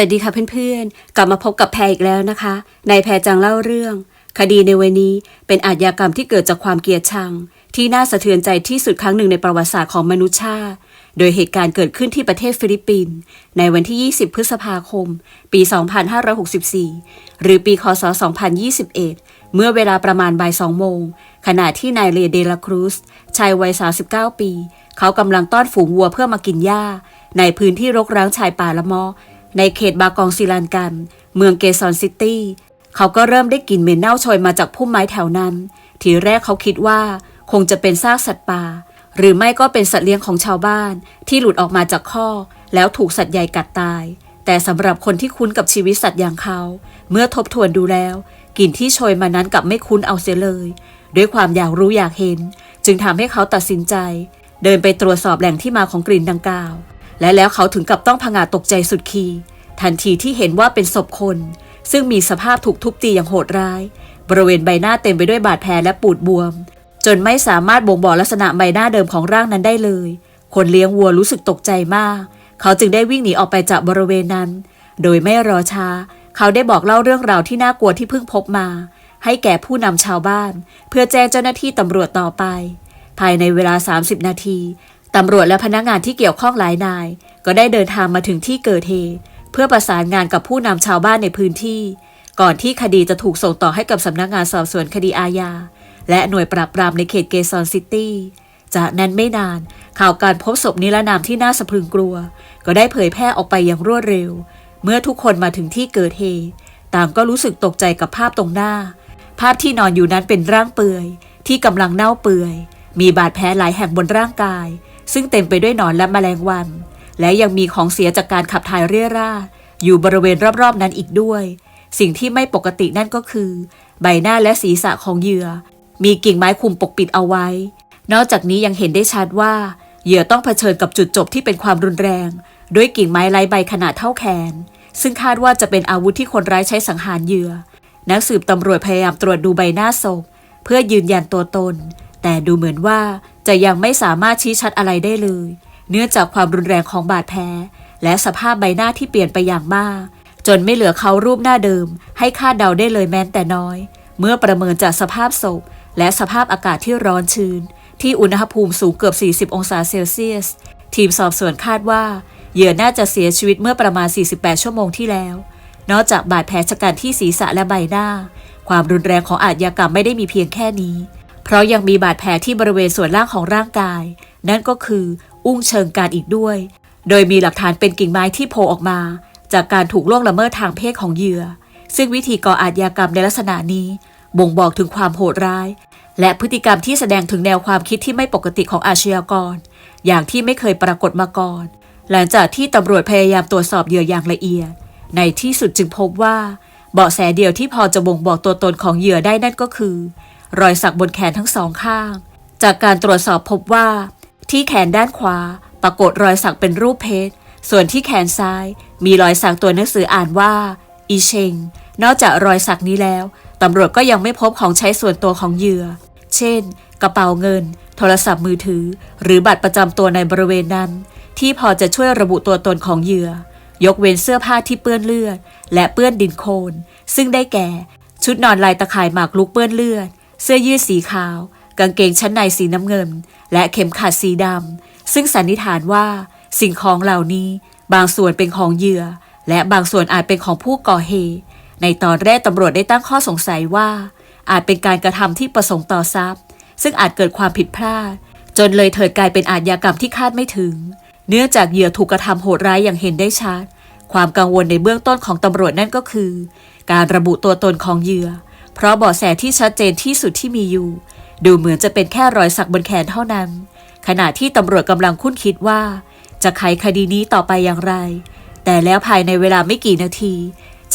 วัสดีค่ะเพื่อนๆ กลับมาพบกับแพรอีกแล้วนะคะในแพรจังเล่าเรื่อง คดีในวันนี้เป็นอาชญากรรมที่เกิดจากความเกลียดชัง ที่น่าสะเทือนใจที่สุดครั้งหนึ่งในประวัติศาสตร์ของมนุษยชาติ โดยเหตุการณ์เกิดขึ้นที่ประเทศฟิลิปปินส์ในวันที่ 20 พฤษภาคม ปี 2564 หรือปีคศ 2021 เมื่อเวลาประมาณบ่าย2โมง ขณะที่นายเลเดลาครูสชายวัย 39 ปี เขากำลังต้อนฝูงวัวเพื่อมากินหญ้า ในพื้นที่รกร้างชายป่าละมอ ในเขตบากองซิลันกัน เมืองเกซอนซิตี้ เขาก็เริ่มได้กลิ่นเหม็นเน่าโชยมาจากพุ่มไม้แถวนั้น ทีแรกเขาคิดว่าคงจะเป็นซากสัตว์ป่า หรือไม่ก็เป็นสัตว์เลี้ยงของชาวบ้าน ที่หลุดออกมาจากคอกแล้วถูกสัตว์ใหญ่กัดตาย แต่สำหรับคนที่คุ้นกับชีวิตสัตว์อย่างเขา เมื่อทบทวนดูแล้วกลิ่นที่โชยมานั้นกลับไม่คุ้นเอาเสียเลย ด้วยความอยากรู้อยากเห็น จึงทำให้เขาตัดสินใจ เดินไปตรวจสอบแหล่งที่มาของกลิ่นดังกล่าว และแล้วเขาถึงกับต้องผงาตกใจสุดขีดทันทีที่เห็นว่าเป็นศพคน ซึ่งมีสภาพถูกทุบตีอย่างโหดร้าย บริเวณใบหน้าเต็มไปด้วยบาดแผลและปูดบวม จนไม่สามารถบ่งบอกลักษณะใบหน้าเดิมของร่างนั้นได้เลย คนเลี้ยงวัวรู้สึกตกใจมาก เขาจึงได้วิ่งหนีออกไปจากบริเวณนั้น โดยไม่รอช้า เขาได้บอกเล่าเรื่องราวที่น่ากลัวที่เพิ่งพบมา ให้แก่ผู้นำชาวบ้าน เพื่อแจ้งเจ้าหน้าที่ตำรวจต่อไป ภายในเวลา 30 นาที ตำรวจและพนักงานที่เกี่ยวข้องหลายนาย ก็ได้เดินทางมาถึงที่เกิดเหตุเพื่อประสานงานกับผู้นำชาวบ้านในพื้นที่ ก่อนที่คดีจะถูกส่งต่อให้กับสำนักงานสอบสวนคดีอาญาและหน่วยปราบปรามในเขตเกซอนซิตี้จากนั้นไม่นานข่าวการพบศพนิรนามที่น่าสะพรึงกลัว ก็ได้เผยแพร่ออกไปอย่างรวดเร็ว เมื่อทุกคนมาถึงที่เกิดเหตุต่างก็รู้สึกตกใจกับภาพตรงหน้า ภาพที่นอนอยู่นั้นเป็นร่างเปื่อย ที่กำลังเน่าเปื่อย มีบาดแผลหลายแห่งบนร่างกาย ซึ่งเต็มไปด้วยหนอนและแมลงวัน และยังมีของเสียจากการขับถ่ายเรี่ยราอยู่บริเวณรอบๆนั้นอีกด้วย สิ่งที่ไม่ปกตินั่นก็คือ ใบหน้าและศีรษะของเหยื่อ มีกิ่งไม้คุมปกปิดเอาไว้ นอกจากนี้ยังเห็นได้ชัดว่า เหยื่อต้องเผชิญกับจุดจบที่เป็นความรุนแรง ด้วยกิ่งไม้ไร้ใบขนาดเท่าแขน ซึ่งคาดว่าจะเป็นอาวุธที่คนร้ายใช้สังหารเหยื่อ นักสืบตำรวจพยายามตรวจดูใบหน้าศพเพื่อยืนยันตัวตน แต่ดูเหมือนว่า จะยังไม่สามารถชี้ชัดอะไรได้เลย เนื่องจากความรุนแรงของบาดแผลและสภาพใบหน้าที่เปลี่ยนไปอย่างมาก จนไม่เหลือเขารูปหน้าเดิม ให้คาดเดาได้เลยแม้แต่น้อย เมื่อประเมินจากสภาพศพ และสภาพอากาศที่ร้อนชื้น ที่อุณหภูมิสูงเกือบ 40 องศาเซลเซียส ทีมสอบสวนคาดว่าเหยื่อน่าจะเสียชีวิตเมื่อประมาณ 48 ชั่วโมงที่แล้ว นอกจากบาดแผลชะกันที่ศีรษะและใบหน้า ความรุนแรงของอาชญากรรมไม่ได้มีเพียงแค่นี้ เพราะยังมีบาดแผลที่บริเวณส่วนล่างของร่างกาย นั่นก็คืออุ้งเชิงการอีกด้วย โดยมีหลักฐานเป็นกิ่งไม้ที่โผล่ออกมา จากการถูกล่วงละเมิดทางเพศของเหยื่อ ซึ่งวิธีก่ออาชญากรรมในลักษณะนี้ บ่งบอกถึงความโหดร้าย และพฤติกรรมที่แสดงถึงแนวความคิดที่ไม่ปกติของอาชญากร อย่างที่ไม่เคยปรากฏมาก่อน หลังจากที่ตำรวจพยายามตรวจสอบเหยื่ออย่างละเอียด ในที่สุดจึงพบว่าเบาะแสเดียวที่พอจะบ่งบอกตัวตนของเหยื่อได้นั่นก็คือ รอยสักบนแขนทั้งสองข้าง จากการตรวจสอบพบว่า ที่แขนด้านขวาปรากฏรอยสักเป็นรูปเพชร ส่วนที่แขนซ้ายมีรอยสักตัวหนังสืออ่านว่า อีเชง นอกจากรอยสักนี้แล้วตำรวจก็ยังไม่พบของใช้ส่วนตัวของเหยื่อ เช่น กระเป๋าเงิน โทรศัพท์มือถือ หรือบัตรประจำตัวในบริเวณนั้น ที่พอจะช่วยระบุตัวตนของเหยื่อ ยกเว้นเสื้อผ้าที่เปื้อนเลือด และเปื้อนดินโคลนซึ่งได้แก่ ชุดนอนลายตะข่ายหมากลุกเปื้อนเลือด เสื้อยืดสีขาว กางเกงชั้นในสีน้ำเงิน และเข็มขัดสีดำซึ่งสันนิษฐานว่า สิ่งของเหล่านี้บางส่วนเป็นของเหยื่อ และบางส่วนอาจเป็นของผู้ก่อเหตุ ในตอนแรกตำรวจได้ตั้งข้อสงสัยว่า อาจเป็นการกระทำที่ประสงค์ต่อทรัพย์ ซึ่งอาจเกิดความผิดพลาด จนเลยเถิดกลายเป็นอาชญากรรมที่คาดไม่ถึง เนื่องจากเหยื่อถูกกระทำโหดร้ายอย่างเห็นได้ชัด ความกังวลในเบื้องต้นของตำรวจนั่นก็คือ การระบุตัวตนของเหยื่อ เพราะเบาะแสที่ชัดเจนที่สุดที่มีอยู่ ดูเหมือนจะเป็นแค่รอยสักบนแขนเท่านั้น ขณะที่ตำรวจกำลังคุ้นคิดว่า จะไขคดีนี้ต่อไปอย่างไร แต่แล้วภายในเวลาไม่กี่นาที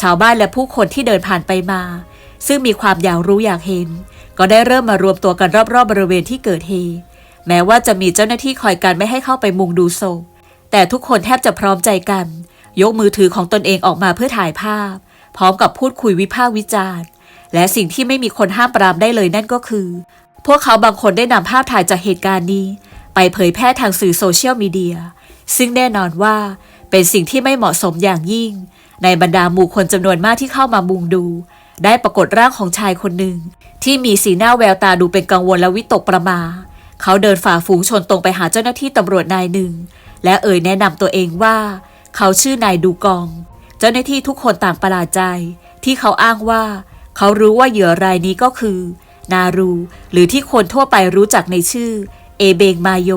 ชาวบ้านและผู้คนที่เดินผ่านไปมา ซึ่งมีความอยากรู้อยากเห็น ก็ได้เริ่มมารวมตัวกันรอบๆบริเวณที่เกิดเหตุแม้ว่าจะมีเจ้าหน้าที่คอยกันไม่ให้เข้าไปมุงดูศพแต่ทุกคนแทบจะพร้อมใจกัน ยกมือถือของตนเองออกมาเพื่อถ่ายภาพ พร้อมกับพูดคุยวิพากษ์วิจารณ์ และสิ่งที่ไม่มีคนห้ามปรามได้เลยนั่นก็คือ พวกเขาบางคนได้นำภาพถ่ายจากเหตุการณ์นี้ ไปเผยแพร่ทางสื่อโซเชียลมีเดีย ซึ่งแน่นอนว่าเป็นสิ่งที่ไม่เหมาะสมอย่างยิ่ง ในบรรดาหมู่คนจำนวนมากที่เข้ามามุงดู ได้ปรากฏร่างของชายคนหนึ่ง ที่มีสีหน้าแววตาดูเป็นกังวลและวิตกประมา เขาเดินฝ่าฝูงชนตรงไปหาเจ้าหน้าที่ตำรวจนายหนึ่ง และเอ่ยแนะนำตัวเองว่า เขาชื่อนายดูกอง เจ้าหน้าที่ทุกคนต่างประหลาดใจ ที่เขาอ้างว่า เขารู้ว่าเหยื่อรายนี้ก็คือ นารู หรือที่คนทั่วไปรู้จักในชื่อ เอเบงมาโย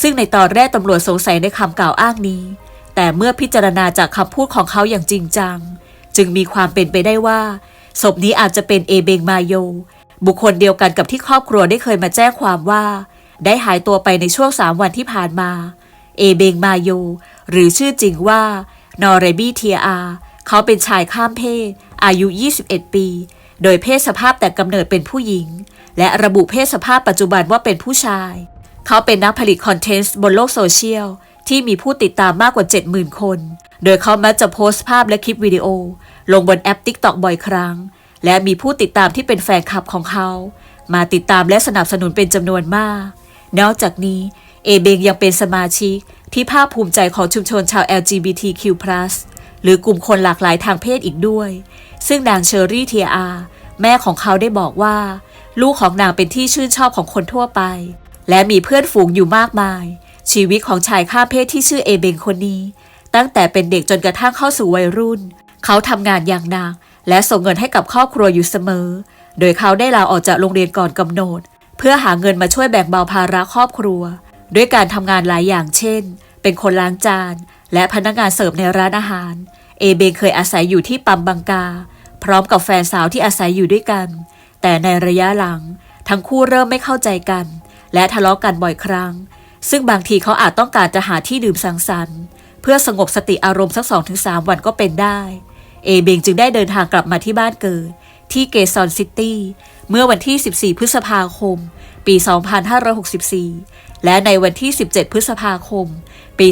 ซึ่งในตอนแรกตำรวจสงสัยในคำกล่าวอ้างนี้ แต่เมื่อพิจารณาจากคำพูดของเขาอย่างจริงจัง จึงมีความเป็นไปได้ว่าศพนี้อาจจะเป็นเอเบงมาโย บุคคลเดียวกันกับที่ครอบครัวได้เคยมาแจ้งความว่า ได้หายตัวไปในช่วงสามวันที่ผ่านมา เอเบงมาโย หรือชื่อจริงว่านอเรบีเทียอา เขาเป็นชายข้ามเพศ อายุ 21 ปี โดยเพศสภาพแต่กำเนิดเป็นผู้หญิง และระบุเพศสภาพปัจจุบันว่าเป็นผู้ชาย เขาเป็นนักผลิตคอนเทนต์บนโลกโซเชียล ที่มีผู้ติดตามมากกว่า 70,000 คน โดยเขามักจะโพสต์ภาพและคลิปวิดีโอ ลงบนแอป TikTok บ่อยครั้ง และมีผู้ติดตามที่เป็นแฟนคลับของเขา มาติดตามและสนับสนุนเป็นจำนวนมาก นอกจากนี้เอเบงยังเป็นสมาชิกที่ภาคภูมิใจของชุมชนชาว LGBTQ+ หรือกลุ่มคนหลากหลายทางเพศอีกด้วย ซึ่งนางเชอรี่เทียอาแม่ของเขาได้บอกว่า ลูกของนางเป็นที่ชื่นชอบของคนทั่วไป และมีเพื่อนฝูงอยู่มากมาย ชีวิตของชายข้ามเพศที่ชื่อเอเบงคนนี้ ตั้งแต่เป็นเด็กจนกระทั่งเข้าสู่วัยรุ่น เขาทำงานอย่างหนักและส่งเงินให้กับครอบครัวอยู่เสมอ โดยเขาได้ลาออกจากโรงเรียนก่อนกำหนด เพื่อหาเงินมาช่วยแบ่งเบาภาระครอบครัว ด้วยการทำงานหลายอย่างเช่น เป็นคนล้างจาน และพนักงานเสิร์ฟในร้านอาหาร เอเบงเคยอาศัยอยู่ที่ปัมบังกา พร้อมกับแฟนสาวที่อาศัยอยู่ด้วยกัน แต่ในระยะหลัง ทั้งคู่เริ่มไม่เข้าใจกัน และทะเลาะกันบ่อยครั้ง ซึ่งบางทีเขาอาจต้องการจะหาที่ดื่มสังสรรค์ เพื่อสงบสติอารมณ์สักสองถึงสามวันก็เป็นได้ เอเบงจึงได้เดินทางกลับมาที่บ้านเกิด ที่เกซอนซิตี้เมื่อวันที่ 14 พฤษภาคม ปี 2564 และในวันที่ 17 พฤษภาคม ปี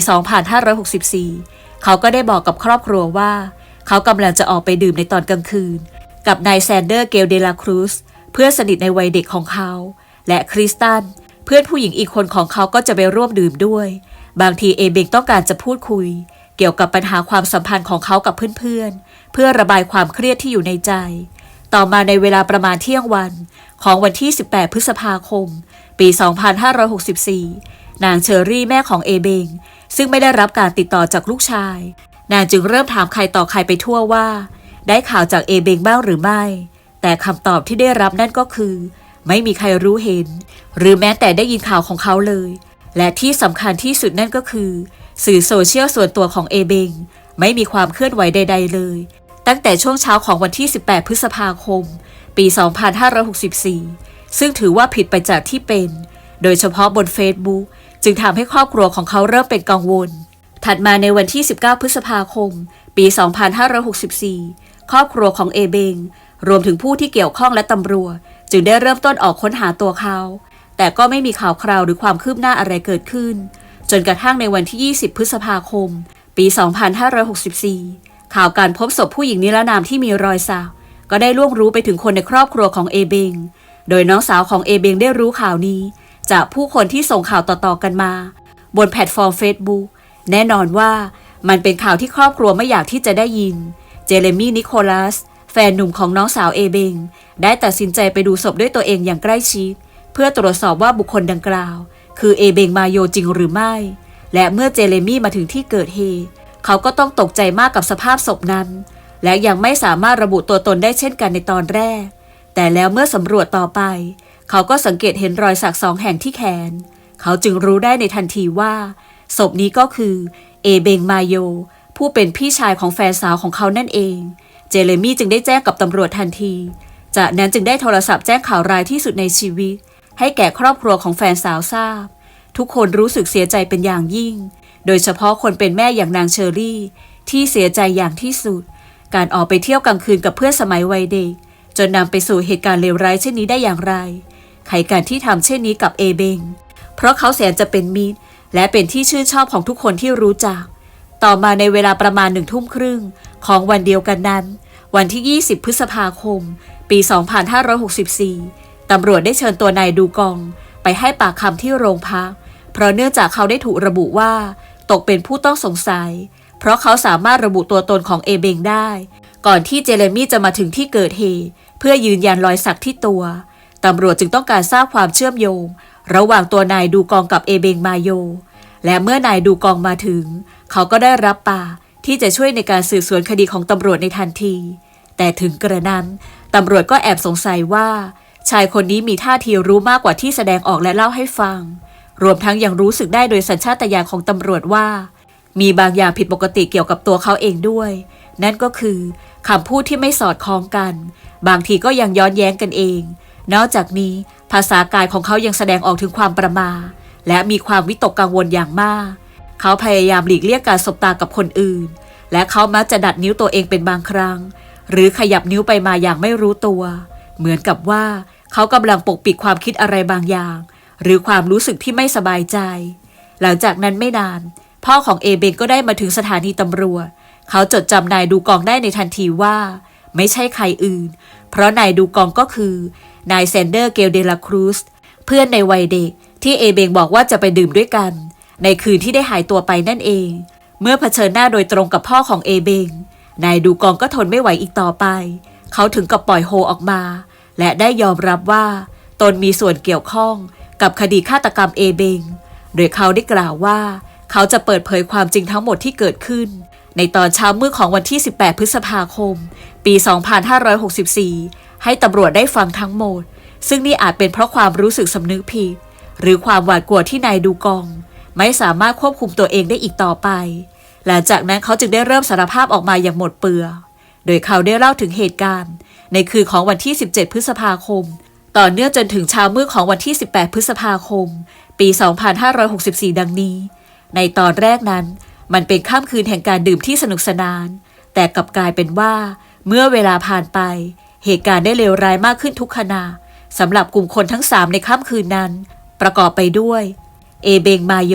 2564 เขาก็ได้บอกกับครอบครัวว่า เขากำลังจะออกไปดื่มในตอนกลางคืน กับนายแซนเดอร์เกลเดลาครูสเพื่อนสนิทในวัยเด็กของเขา และคริสตัน เพื่อนผู้หญิงอีกคนของเขาก็จะไปร่วมดื่มด้วย บางทีเอเบงต้องการจะพูดคุย เกี่ยวกับปัญหาความสัมพันธ์ของเขากับเพื่อนๆเพื่อระบายความเครียดที่อยู่ในใจ ต่อมาในเวลาประมาณเที่ยงวัน ของวันที่ 18 พฤษภาคม ปี 2564 นางเชอรี่แม่ของเอเบง ซึ่งไม่ได้รับการติดต่อจากลูกชาย นางจึงเริ่มถามใครต่อใครไปทั่วว่า ได้ข่าวจากเอเบงบ้างหรือไม่ แต่คำตอบที่ได้รับนั่นก็คือ ไม่มีใครรู้เห็น หรือแม้แต่ได้ยินข่าวของเขาเลย และที่สำคัญที่สุดนั่นก็คือ สื่อโซเชียลส่วนตัวของเอเบงไม่มีความเคลื่อนไหวใด ๆ เลย ตั้งแต่ช่วงเช้าของวันที่ 18 พฤษภาคม ปี 2564 ซึ่งถือว่าผิดไปจากที่เป็น โดยเฉพาะบนเฟซบุ๊กจึงทำให้ครอบครัวของเขาเริ่มเป็นกังวล ถัดมาในวันที่ 19 พฤษภาคม ปี 2564 ครอบครัวของเอเบง รวมถึงผู้ที่เกี่ยวข้องและตำรวจ จึงได้เริ่มต้นออกค้นหาตัวเขา แต่ก็ไม่มีข่าวคราวหรือความคืบหน้าอะไรเกิดขึ้น จนกระทั่งในวันที่ 20 พฤษภาคม ปี 2564 ข่าวการพบศพผู้หญิงนิรนามที่มีรอยสัก ก็ได้ล่วงรู้ไปถึงคนในครอบครัวของเอเบง โดยน้องสาวของเอเบงได้รู้ข่าวนี้ จากผู้คนที่ส่งข่าวต่อๆกันมา บนแพลตฟอร์ม Facebook แน่นอนว่ามันเป็นข่าวที่ครอบครัวไม่อยากที่จะได้ยิน เจเรมี่นิโคลัส แฟนหนุ่มของน้องสาวเอเบง ได้ตัดสินใจไปดูศพด้วยตัวเองอย่างใกล้ชิด เพื่อตรวจสอบว่าบุคคลดังกล่าว คือเอเบงมาโยจริงหรือไม่ และเมื่อเจเรมี่มาถึงที่เกิดเหตุเขาก็ต้องตกใจมากกับสภาพศพนั้น และยังไม่สามารถระบุตัวตนได้เช่นกันในตอนแรก แต่แล้วเมื่อสำรวจต่อไป เขาก็สังเกตเห็นรอยสักสองแห่งที่แขน เขาจึงรู้ได้ในทันทีว่า ศพนี้ก็คือ เอเบงมาโย ผู้เป็นพี่ชายของแฟนสาวของเขานั่นเอง เจเรมี่จึงได้แจ้งกับตำรวจทันที จากนั้นจึงได้โทรศัพท์แจ้งข่าวร้ายที่สุดในชีวิต ให้แก่ครอบครัวของแฟนสาวทราบ ทุกคนรู้สึกเสียใจเป็นอย่างยิ่ง โดยเฉพาะคนเป็นแม่อย่างนางเชอรี่ ที่เสียใจอย่างที่สุด การออกไปเที่ยวกลางคืนกับเพื่อนสมัยวัยเด็ก จนนำไปสู่เหตุการณ์เลวร้ายเช่นนี้ได้อย่างไรใครการที่ทำเช่นนี้กับเอเบง เพราะเขาแสนจะเป็นมิตร และเป็นที่ชื่นชอบของทุกคนที่รู้จัก ต่อมาในเวลาประมาณหนึ่งทุ่มครึ่งของวันเดียวกันนั้น วันที่ 20 พฤษภาคม ปี 2564 ตำรวจได้เชิญตัวนายดูกอง ไปให้ปากคำที่โรงพัก เพราะเนื่องจากเขาได้ถูกระบุว่า ตกเป็นผู้ต้องสงสัย เพราะเขาสามารถระบุตัวตนของเอเบงได้ ก่อนที่เจเรมี่จะมาถึงที่เกิดเหตุเพื่อยืนยันรอยสักที่ตัว ตำรวจจึงต้องการทราบความเชื่อมโยง ระหว่างตัวนายดูกองกับเอเบงมาโย และเมื่อนายดูกองมาถึง เขาก็ได้รับปากที่จะช่วยในการสืบสวนคดีของตำรวจในทันที แต่ถึงกระนั้นตำรวจก็แอบสงสัยว่า ชายคนนี้มีท่าทีรู้มากกว่าที่แสดงออกและเล่าให้ฟัง รวมทั้งยังรู้สึกได้โดยสัญชาตญาณของตำรวจว่า มีบางอย่างผิดปกติเกี่ยวกับตัวเขาเองด้วย นั่นก็คือคำพูดที่ไม่สอดคล้องกัน บางทีก็ยังย้อนแย้งกันเอง นอกจากนี้ภาษากายของเขายังแสดงออกถึงความประมาทและมีความวิตกกังวลอย่างมาก เขาพยายามหลีกเลี่ยงการสบตากับคนอื่น และเขามักจะดัดนิ้วตัวเองเป็นบางครั้ง หรือขยับนิ้วไปมาอย่างไม่รู้ตัว เหมือนกับว่าเขากำลังปกปิดความคิดอะไรบางอย่าง หรือความรู้สึกที่ไม่สบายใจ หลังจากนั้นไม่นาน พ่อของเอเบงก็ได้มาถึงสถานีตำรวจ เขาจดจำนายดูกองได้ในทันทีว่า ไม่ใช่ใครอื่น เพราะนายดูกองก็คือนายเซนเดอร์เกลเดลาครูสเพื่อนในวัยเด็กที่เอเบงบอกว่าจะไปดื่มด้วยกัน ในคืนที่ได้หายตัวไปนั่นเอง เมื่อเผชิญหน้าโดยตรงกับพ่อของเอเบงนายดูกองก็ทนไม่ไหวอีกต่อไป เขาถึงกับปล่อยโฮออกมา และได้ยอมรับว่า ตนมีส่วนเกี่ยวข้องกับคดีฆาตกรรมเอเบงโดยเขาได้กล่าวว่า เขาจะเปิดเผยความจริงทั้งหมดที่เกิดขึ้น ในตอนเช้ามืดของวันที่ 18 พฤษภาคม ปี 2564 ให้ตำรวจได้ฟังทั้งหมด ซึ่งนี่อาจเป็นเพราะความรู้สึกสำนึกผิด หรือความหวาดกลัวที่นายดูกอง ไม่สามารถควบคุมตัวเองได้อีกต่อไป หลังจากนั้นเขาจึงได้เริ่มสารภาพออกมาอย่างหมดเปลือ โดยเขาได้เล่าถึงเหตุการณ์ ในคืนของวันที่ 17 พฤษภาคมต่อเนื่องจนถึงเช้ามืดของวันที่ 18 พฤษภาคม ปี 2564 ดังนี้ ในตอนแรกนั้น มันเป็นค่ำคืนแห่งการดื่มที่สนุกสนาน แต่กลับกลายเป็นว่า เมื่อเวลาผ่านไป เหตุการณ์ได้เลวร้ายมากขึ้นทุกขณะสำหรับกลุ่มคนทั้งสามในค่ำคืนนั้น ประกอบไปด้วย เอเบงมาโย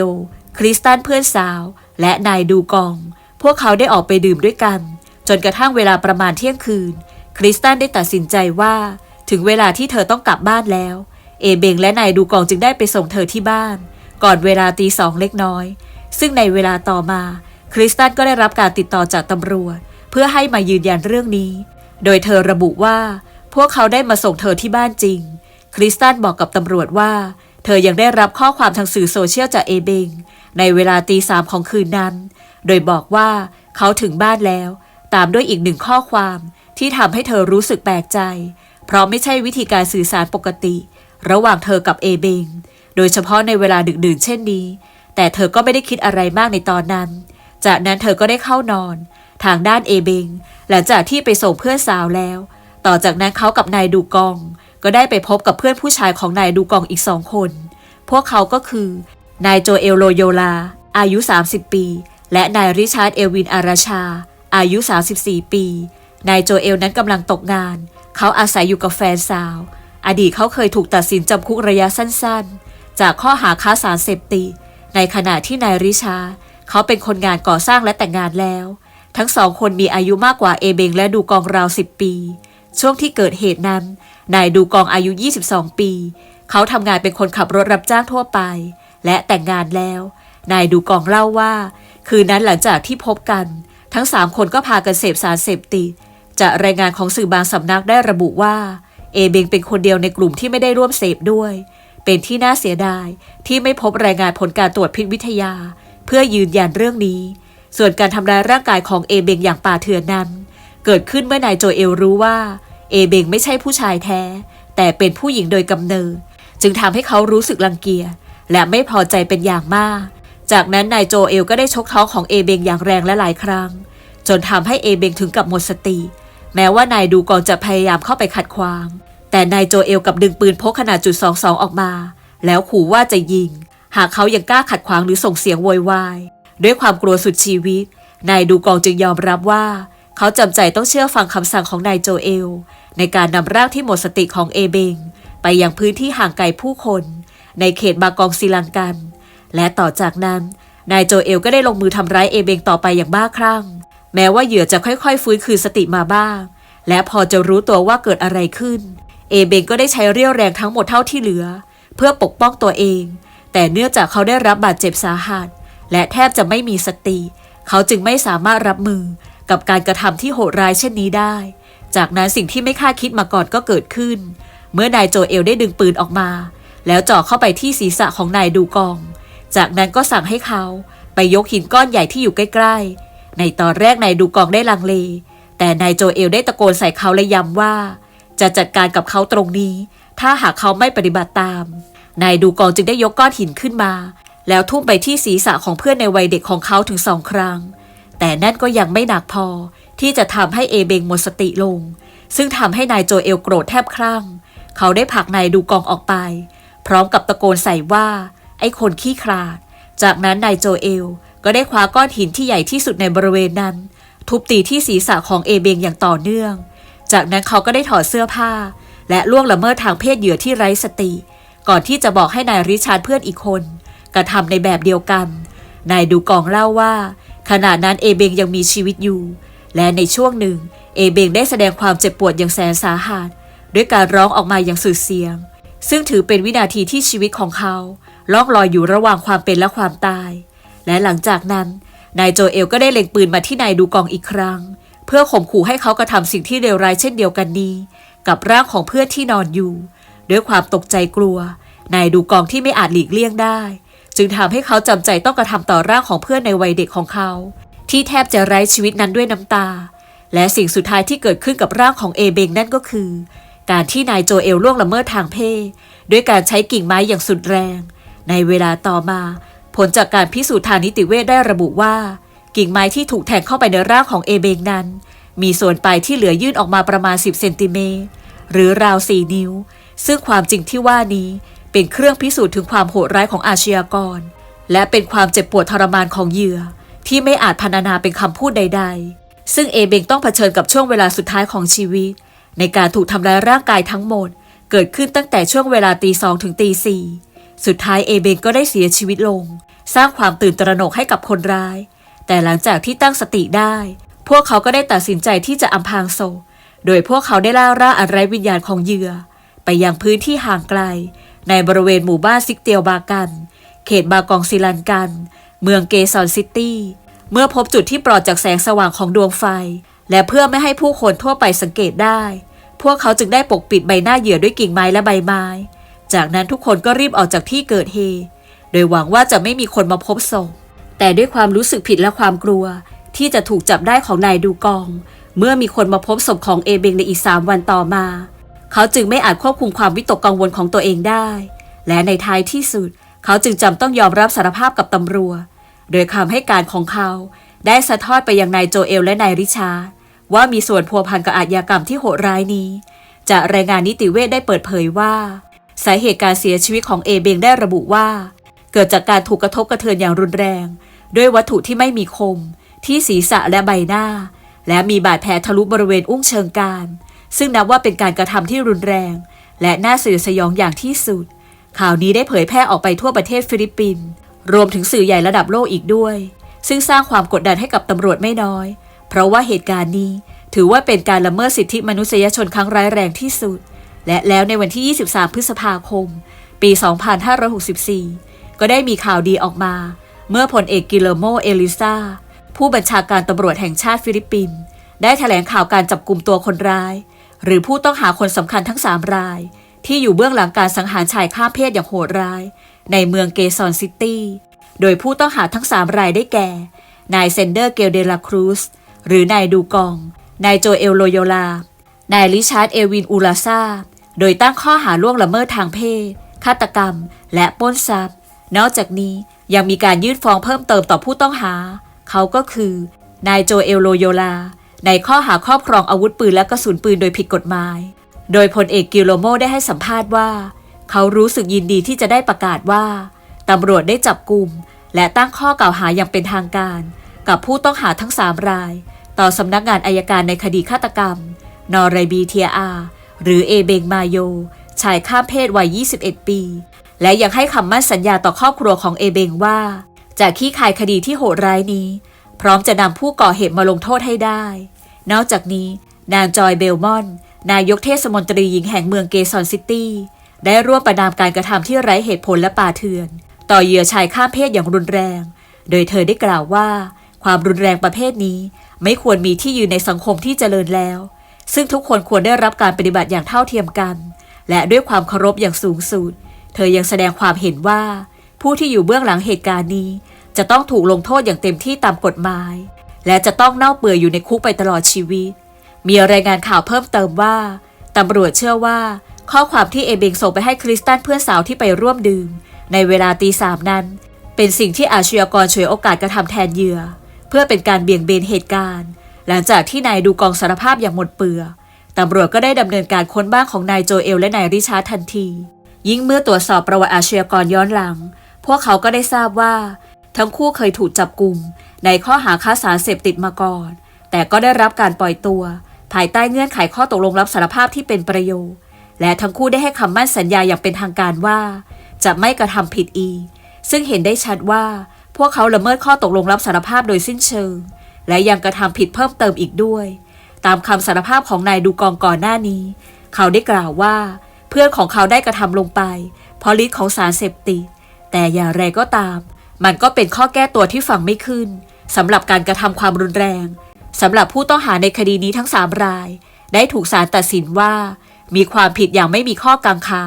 คริสตันเพื่อนสาว และนายดูกอง พวกเขาได้ออกไปดื่มด้วยกัน จนกระทั่งเวลาประมาณเที่ยงคืน คริสตันได้ตัดสินใจว่า ถึงเวลาที่เธอต้องกลับบ้านแล้ว เอเบงและนายดูกองจึงได้ไปส่งเธอที่บ้าน ก่อนเวลาตีสองเล็กน้อย ซึ่งในเวลาต่อมา คริสตันก็ได้รับการติดต่อจากตำรวจ เพื่อให้มายืนยันเรื่องนี้ โดยเธอระบุว่า พวกเขาได้มาส่งเธอที่บ้านจริง คริสตันบอกกับตำรวจว่า เธอยังได้รับข้อความทางสื่อโซเชียลจากเอเบงในเวลาตีสามของคืนนั้น โดยบอกว่าเขาถึงบ้านแล้ว ตามด้วยอีกหนึ่งข้อความที่ทำให้เธอรู้สึกแปลกใจ เพราะไม่ใช่วิธีการสื่อสารปกติ ระหว่างเธอกับเอเบง โดยเฉพาะในเวลาดึกดื่นเช่นนี้ แต่เธอก็ไม่ได้คิดอะไรมากในตอนนั้น จากนั้นเธอก็ได้เข้านอน ทางด้านเอเบง หลังจากที่ไปส่งเพื่อนสาวแล้ว ต่อจากนั้นเขากับนายดูกอง ก็ได้ไปพบกับเพื่อนผู้ชายของนายดูกองอีกสองคน พวกเขาก็คือนายโจเอลโลโยลา อายุ 30 ปี และนายริชาร์ดเอลวินอาราชา อายุ 34 ปี นายโจเอลนั้นกำลังตกงาน เขาอาศัยอยู่กับแฟนสาว อดีตเขาเคยถูกตัดสินจำคุกระยะสั้นๆ จากข้อหาค้าสารเสพติด ในขณะที่นายริชา เขาเป็นคนงานก่อสร้างและแต่งงานแล้ว ทั้งสองคนมีอายุมากกว่าเอเบงและดูกองราว10ปี ช่วงที่เกิดเหตุนั้น นายดูกองอายุ 22 ปี เขาทำงานเป็นคนขับรถรับจ้างทั่วไป และแต่งงานแล้ว นายดูกองเล่าว่า คืนนั้นหลังจากที่พบกัน ทั้งสามคนก็พากันเสพสารเสพติดจากรายงานของสื่อบางสำนักได้ระบุว่า เอเบงเป็นคนเดียวในกลุ่มที่ไม่ได้ร่วมเสพด้วย เป็นที่น่าเสียดายที่ไม่พบรายงานผลการตรวจพิษวิทยา เพื่อยืนยันเรื่องนี้ ส่วนการทำร้ายร่างกายของเอเบงอย่างป่าเถื่อนนั้น เกิดขึ้นเมื่อนายโจเอลรู้ว่า เอเบงไม่ใช่ผู้ชายแท้ แต่เป็นผู้หญิงโดยกำเนิด จึงทำให้เขารู้สึกรังเกียจและไม่พอใจเป็นอย่างมาก จากนั้นนายโจเอลก็ได้ชกท้องของเอเบงอย่างแรงและหลายครั้ง จนทำให้เอเบงถึงกับหมดสติ แม้ว่านายดูกองจะพยายามเข้าไปขัดขวาง แต่นายโจเอลกับดึงปืนพกขนาดจุดสองสองออกมา แล้วขู่ว่าจะยิง หากเขายังกล้าขัดขวางหรือส่งเสียงโวยวายด้วยความกลัวสุดชีวิต นายดูกองจึงยอมรับว่า เขาจำใจต้องเชื่อฟังคำสั่งของนายโจเอล ในการนำร่างที่หมดสติของเอเบง ไปยังพื้นที่ห่างไกลผู้คน ในเขตบากองศิลังกัน และต่อจากนั้น นายโจเอลก็ได้ลงมือทำร้ายเอเบงต่อไปอย่างบ้าคลั่ง แม้ว่าเหยื่อจะค่อยๆ ฟื้นคืนสติมาบ้าง และพอจะรู้ตัวว่าเกิดอะไรขึ้น เอเบงก็ได้ใช้เรี่ยวแรงทั้งหมดเท่าที่เหลือ เพื่อปกป้องตัวเอง แต่เนื่องจากเขาได้รับบาดเจ็บสาหัส และแทบจะไม่มีสติ เขาจึงไม่สามารถรับมือกับการกระทำที่โหดร้ายเช่นนี้ได้ จากนั้นสิ่งที่ไม่คาดคิดมาก่อนก็เกิดขึ้น เมื่อนายโจเอลได้ดึงปืนออกมา แล้วจ่อเข้าไปที่ศีรษะของนายดูกอง จากนั้นก็สั่งให้เขาไปยกหินก้อนใหญ่ที่อยู่ใกล้ๆ ในตอนแรกนายดูกองได้ลังเล แต่นายโจเอลได้ตะโกนใส่เขาและย้ำว่า จะจัดการกับเขาตรงนี้ ถ้าหากเขาไม่ปฏิบัติตาม นายดูกองจึงได้ยกก้อนหินขึ้นมา แล้วทุ่มไปที่ศีรษะของเพื่อนในวัยเด็กของเขาถึงสองครั้ง แต่นั่นก็ยังไม่หนักพอที่จะทำให้เอเบงหมดสติลง ซึ่งทำให้นายโจเอลโกรธแทบคลั่ง เขาได้ผลักนายดูกองออกไป พร้อมกับตะโกนใส่ว่า ไอ้คนขี้ขลาด จากนั้นนายโจเอลก็ได้คว้าก้อนหินที่ใหญ่ที่สุดในบริเวณนั้น ทุบตีที่ศีรษะของเอเบงอย่างต่อเนื่อง จากนั้นเขาก็ได้ถอดเสื้อผ้า และล่วงละเมิดทางเพศเหยื่อที่ไร้สติ ก่อนที่จะบอกให้นายริชาร์ดเพื่อนอีกคน กระทำในแบบเดียวกัน นายดูกองเล่าว่า ขณะนั้นเอเบงยังมีชีวิตอยู่ และในช่วงหนึ่ง เอเบงได้แสดงความเจ็บปวดอย่างแสนสาหัสด้วยการร้องออกมาอย่างสุดเสียง ซึ่งถือเป็นวินาทีที่ชีวิตของเขาล่องลอยอยู่ระหว่างความเป็นและความตาย และหลังจากนั้นนายโจเอลก็ได้เล็งปืนมาที่นายดูกองอีกครั้ง เพื่อข่มขู่ให้เขากระทำสิ่งที่เลวร้ายเช่นเดียวกันนี้ กับร่างของเพื่อนที่นอนอยู่ ด้วยความตกใจกลัวนายดูกองที่ไม่อาจหลีกเลี่ยงได้ จึงทำให้เขาจำใจต้องกระทำต่อร่างของเพื่อนในวัยเด็กของเขา ที่แทบจะไร้ชีวิตนั้นด้วยน้ำตา และสิ่งสุดท้ายที่เกิดขึ้นกับร่างของเอเบงนั่นก็คือ การที่นายโจเอลล่วงละเมิดทางเพศ ด้วยการใช้กิ่งไม้อย่างสุดแรง ในเวลาต่อมา ผลจากการพิสูจน์ทางนิติเวชได้ระบุว่า กิ่งไม้ที่ถูกแทงเข้าไปในร่างของเอเบงนั้น มีส่วนปลายที่เหลือยื่นออกมาประมาณ 10 เซนติเมตรหรือราว4นิ้ว ซึ่งความจริงที่ว่านี้เป็นเครื่องพิสูจน์ถึงความโหดร้ายของอาชญากร และเป็นความเจ็บปวดทรมานของเหยื่อ ที่ไม่อาจพรรณนาเป็นคำพูดใด ๆ ซึ่งเอเบงต้องเผชิญกับช่วงเวลาสุดท้ายของชีวิต ในการถูกทำร้ายร่างกายทั้งหมด เกิดขึ้นตั้งแต่ช่วงเวลาตีสองถึงตีสี่สุดท้ายเอเบงก็ได้เสียชีวิตลง สร้างความตื่นตระหนกให้กับคนร้าย แต่หลังจากที่ตั้งสติได้ พวกเขาก็ได้ตัดสินใจที่จะอำพรางศพโดยพวกเขาได้ล่าร่าอันไร้วิญญาณของเหยื่อ ไปยังพื้นที่ห่างไกล ในบริเวณหมู่บ้านซิกเตียวบากัน เขตบากองซิลันกัน เมืองเกซอนซิตี้ เมื่อพบจุดที่ปลอดจากแสงสว่างของดวงไฟ และเพื่อไม่ให้ผู้คนทั่วไปสังเกตได้ พวกเขาจึงได้ปกปิดใบหน้าเหยื่อด้วยกิ่งไม้และใบไม้ จากนั้นทุกคนก็รีบออกจากที่เกิดเหตุ โดยหวังว่าจะไม่มีคนมาพบศพ แต่ด้วยความรู้สึกผิดและความกลัว ที่จะถูกจับได้ของนายดูกอง เมื่อมีคนมาพบศพของเอเบงในอีกสามวันต่อมา เขาจึงไม่อาจควบคุมความวิตกกังวลของตัวเองได้ และในท้ายที่สุด เขาจึงจำต้องยอมรับสารภาพกับตำรวจ โดยคำให้การของเขา ได้สะท้อนไปยังนายโจเอลและนายริชาร์ดว่ามีส่วนพัวพันกับอาชญากรรมที่โหดร้ายนี้ จากรายงานนิติเวชได้เปิดเผยว่า สาเหตุการเสียชีวิตของเอเบงได้ระบุว่า เกิดจากการถูกกระทบกระเทือนอย่างรุนแรง ด้วยวัตถุที่ไม่มีคม ที่ศีรษะและใบหน้า และมีบาดแผลทะลุบริเวณอุ้งเชิงกรานซึ่งนับว่าเป็นการกระทำที่รุนแรง และน่าสยดสยองอย่างที่สุด ข่าวนี้ได้เผยแพร่ออกไปทั่วประเทศฟิลิปปินส์รวมถึงสื่อใหญ่ระดับโลกอีกด้วย ซึ่งสร้างความกดดันให้กับตำรวจไม่น้อย เพราะว่าเหตุการณ์นี้ ถือว่าเป็นการละเมิดสิทธิมนุษยชนครั้งร้ายแรงที่สุด และแล้วในวันที่ 23 พฤษภาคม ปี 2564 ก็ได้มีข่าวดีออกมา เมื่อพลเอกกิเลโมเอลิซาผู้บัญชาการตำรวจแห่งชาติฟิลิปปินส์ได้แถลงข่าวการจับกลุ่มตัวคนร้าย หรือผู้ต้องหาคนสำคัญทั้ง3ราย ที่อยู่เบื้องหลังการสังหารชายข้ามเพศอย่างโหดร้าย ในเมืองเกซอนซิตี้โดยผู้ต้องหาทั้ง3รายได้แก่ นายเซนเดอร์เกลเดลาครูสหรือนายดูกอง นายโจเอลโลโยลา นายริชาร์ดเอวินอูลาซาโดยตั้งข้อหาล่วงละเมิดทางเพศฆาตกรรม และปล้นทรัพย์ นอกจากนี้ ยังมีการยื่นฟ้องเพิ่มเติมต่อผู้ต้องหา เขาก็คือนายโจเอลโลโยลา ในข้อหาครอบครองอาวุธปืนและกระสุนปืนโดยผิดกฎหมาย โดยพลเอกกิโลโมได้ให้สัมภาษณ์ว่า เขารู้สึกยินดีที่จะได้ประกาศว่าตำรวจได้จับกลุ่ม และตั้งข้อกล่าวหาอย่างเป็นทางการ กับผู้ต้องหาทั้งสามราย ต่อสำนักงานอายการในคดีฆาตกรรม นอร์เรบีเทียอา หรือเอเบงมาโย ชายข้ามเพศวัย 21 ปี และยังให้คำมั่นสัญญาต่อครอบครัวของเอเบงว่า จะขี้คายคดีที่โหดร้ายนี้ พร้อมจะนำผู้ก่อเหตุมาลงโทษให้ได้ นอกจากนี้ นางจอยเบลมอน นายกเทศมนตรีหญิงแห่งเมืองเกซอนซิตี้ได้ร่วมประนามการกระทำที่ไร้เหตุผลและป่าเถื่อน ต่อเหยื่อชายข้ามเพศอย่างรุนแรง โดยเธอได้กล่าวว่า ความรุนแรงประเภทนี้ ไม่ควรมีที่ยืนในสังคมที่เจริญแล้ว ซึ่งทุกคนควรได้รับการปฏิบัติอย่างเท่าเทียมกัน และด้วยความเคารพอย่างสูงสุด เธอยังแสดงความเห็นว่า ผู้ที่อยู่เบื้องหลังเหตุการณ์นี้ จะต้องถูกลงโทษอย่างเต็มที่ตามกฎหมาย และจะต้องเน่าเปื่อยอยู่ในคุกไปตลอดชีวิต มีรายงานข่าวเพิ่มเติมว่าตำรวจเชื่อว่า ข้อความที่เอเบงส่งไปให้คริสตันเพื่อนสาวที่ไปร่วมดื่ม ในเวลาตีสามนั้น เป็นสิ่งที่อาชญากรฉวยโอกาสกระทำแทนเหยื่อ เพื่อเป็นการเบี่ยงเบนเหตุการณ์ หลังจากที่นายดูกองสารภาพอย่างหมดเปลือกตำรวจก็ได้ดำเนินการค้นบ้านของนายโจเอลและนายริชาร์ดทันที ยิ่งเมื่อตรวจสอบประวัติอาชญากรย้อนหลัง พวกเขาก็ได้ทราบว่า ทั้งคู่เคยถูกจับกลุ่มในข้อหาค้าสารเสพติดมาก่อน แต่ก็ได้รับการปล่อยตัว ภายใต้เงื่อนไขข้อตกลงรับสารภาพที่เป็นประโยชน์ และทั้งคู่ได้ให้คำมั่นสัญญาอย่างเป็นทางการว่า จะไม่กระทำผิดอีก ซึ่งเห็นได้ชัดว่า พวกเขาละเมิดข้อตกลงรับสารภาพโดยสิ้นเชิง และยังกระทำผิดเพิ่มเติมอีกด้วย ตามคำสารภาพของนายดูกองก่อนหน้านี้ เขาได้กล่าวว่า เพื่อนของเขาได้กระทำลงไป เพราะฤทธิ์ของสารเสพติด แต่อย่างไรก็ตาม มันก็เป็นข้อแก้ตัวที่ฟังไม่ขึ้นสำหรับการกระทำความรุนแรงสำหรับผู้ต้องหาในคดีนี้ทั้งสามราย ได้ถูกศาลตัดสินว่า มีความผิดอย่างไม่มีข้อกังขา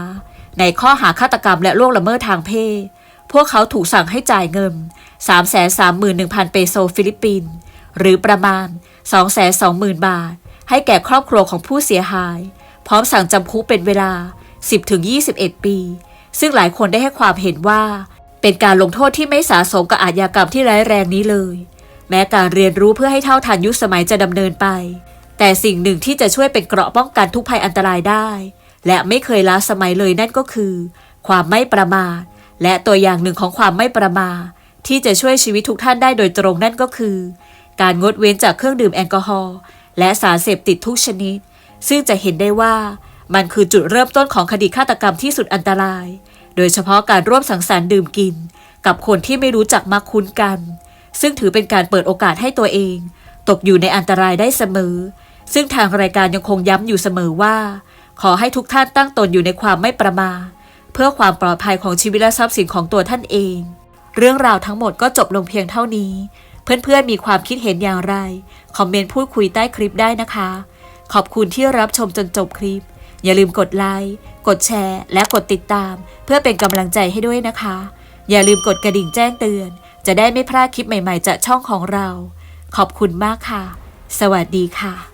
ในข้อหาฆาตกรรมและล่วงละเมิดทางเพศ พวกเขาถูกสั่งให้จ่ายเงิน 331,000 เปโซฟิลิปปินส์หรือประมาณ 220,000 บาท ให้แก่ครอบครัวของผู้เสียหาย ร้อมสั่งจำคุกเป็นเวลา 10-21 ปี ซึ่งหลายคนได้ให้ความเห็นว่า เป็นการลงโทษที่ไม่สาสมกับอาชญากรรมที่ร้ายแรงนี้เลย แม้การเรียนรู้เพื่อให้เท่าทันยุคสมัยจะดำเนินไป แต่สิ่งหนึ่งที่จะช่วยเป็นเกราะป้องกันทุกภัยอันตรายได้ และไม่เคยล้าสมัยเลยนั่นก็คือ ความไม่ประมาทและตัวอย่างหนึ่งของความไม่ประมาทที่จะช่วยชีวิตทุกท่านได้โดยตรงนั่นก็คือ การงดเว้นจากเครื่องดื่มแอลกอฮอล์และสารเสพติดทุกชนิด ซึ่งจะเห็นได้ว่ามันคือจุดเริ่มต้นของคดีฆาตกรรมที่สุดอันตราย โดยเฉพาะการร่วมสังสรรค์ดื่มกิน กับคนที่ไม่รู้จักมักคุ้นกัน ซึ่งถือเป็นการเปิดโอกาสให้ตัวเอง ตกอยู่ในอันตรายได้เสมอ ซึ่งทางรายการยังคงย้ำอยู่เสมอว่า ขอให้ทุกท่านตั้งตนอยู่ในความไม่ประมาทเพื่อความปลอดภัยของชีวิตและทรัพย์สินของตัวท่านเอง เรื่องราวทั้งหมดก็จบลงเพียงเท่านี้ เพื่อนๆมีความคิดเห็นอย่างไร คอมเมนต์พูดคุยใต้คลิปได้นะคะ ขอบคุณที่รับชมจนจบคลิป อย่าลืมกดไลค์กดแชร์ และกดติดตาม เพื่อเป็นกำลังใจให้ด้วยนะคะ อย่าลืมกดกระดิ่งแจ้งเตือน จะได้ไม่พลาดคลิปใหม่ๆจากช่องของเรา ขอบคุณมากค่ะ สวัสดีค่ะ